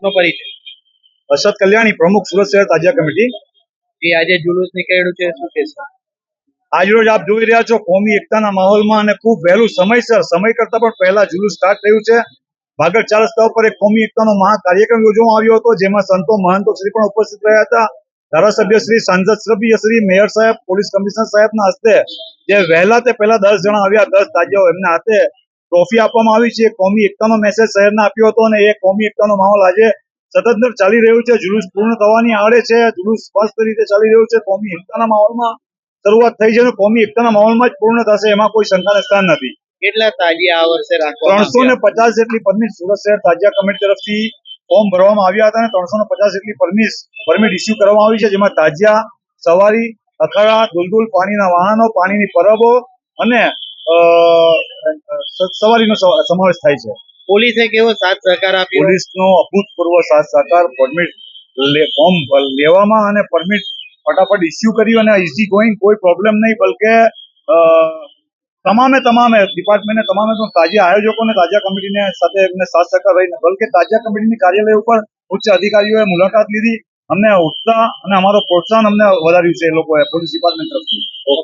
આપનો પરિચય. અશરદ કલ્યાણી પ્રમુખ સુરત શહેર તાજિયા કમિટી. એ આજે જુલુસ નીકળ્યું છે શું કહેશો? આજરોજ આપ જોઈ રહ્યા છો કોમી એકતાના માહોલમાં અને ખૂબ વહેલું સમયસર સમય કરતા પણ પહેલા જુલુસ સ્ટાર્ટ થયું છે. ભાગળ ચાર રસ્તા ઉપર એક કોમી એકતાનો મહા કાર્યક્રમ યોજવામાં આવ્યો હતો જેમાં સંતો મહંતો શ્રી પણ ઉપસ્થિત રહ્યા હતા. ધારાસભ્ય શ્રી સાંસદ સભ્ય શ્રી મેયર સાહેબ પોલીસ કમિશનર સાહેબના હસ્તે જે વહેલા તે પહેલા દસ જણા આવ્યા દસ તાજિયાઓ એમના હાથે ટ્રોફી આપવામાં આવી છે. કોમી એકતાનો મેસેજ શહેરને આપ્યો હતો અને એ કોમી એકતાનો માહોલ આજે સતત ચાલી રહ્યું છે. જુલુસ પૂર્ણ થવાની આડે છે. જુલુસ સ્પષ્ટ રીતે ચાલી રહ્યું છે. કોમી એકતાના માહોલમાં શરૂઆત થઈ છે અને કોમી એકતાના માહોલમાં જ પૂર્ણ થશે. એમાં કોઈ શંકાને સ્થાન નથી. કેટલા તાજિયા આ વર્ષે રાખવામાં ત્રણસો ને પચાસ જેટલી પરમિટ સુરત શહેર તાજિયા કમિટી તરફથી ફોર્મ ભરવામાં આવ્યા હતા અને ત્રણસો ને પચાસ જેટલી પરમિટ પરમિટ ઇસ્યુ કરવામાં આવી છે. જેમાં તાજિયા સવારી અખાડા દુલદુલ પાણીના વાહનો પાણીની પરબો અને સવારીનો સમાવેશ થાય છે. પોલીસે કેવો સાથ સહકાર આપ્યો? પોલીસનો અભૂતપૂર્વ સાથ સહકાર પરમિટ ફોર્મ લેવામાં અને પરમિટ ફટાફટ ઇસ્યુ કર્યું અને ઇઝી ગોઈંગ કોઈ પ્રોબ્લેમ નહીં બલકે તમામે તમામે ડિપાર્ટમેન્ટને તમામે તો તાજિયા આયોજકોને તાજા કમિટીને સાથે એમને સાથ સહકાર રહીને બલકે તાજા કમિટીની કાર્યાલય ઉપર ઉચ્ચ અધિકારીઓએ મુલાકાત લીધી. અમને ઉત્સાહ અને અમારો પ્રોત્સાહન અમને વધાર્યું છે એ લોકોએ પોલીસ ડિપાર્ટમેન્ટ તરફથી.